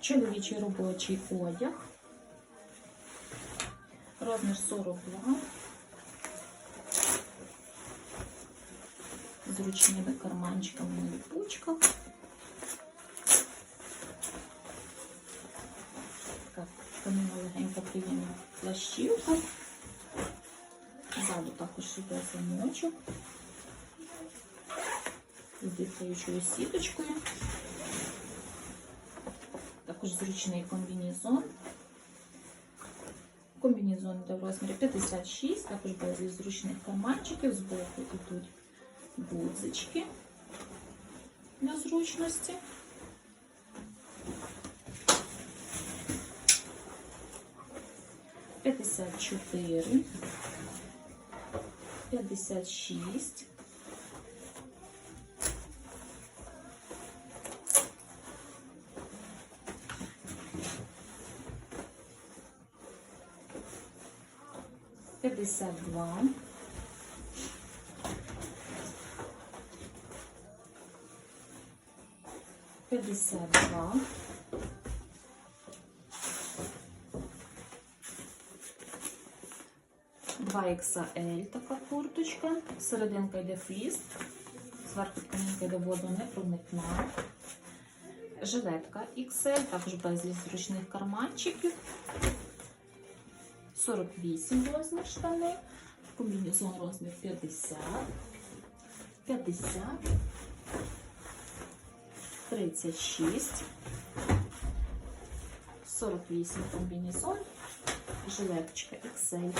Чоловічий робочий одяг. Розмір 42. З ручними карманчиками на липучках. Така тканина легенька приємна плащівка. Ззаду також іде замочок з дихаючою сіточкою. Також зручний комбінезон. Комбінезон йде в розмірі 56, також без зручних карманчиків, збоку йдуть гудзички для зручності. П'ятдесят чотири, п'ятдесят шість, п'ятдесят два, п'ятдесят два, два XL така курточка, серединка йде фліс, зверху тканинка йде водонепроникна. Жилетка XL, також без зручних карманчиків. 48 розмір штани, комбінезон розмір 50, 50, 36, 48 комбінезон, жилеточка XL.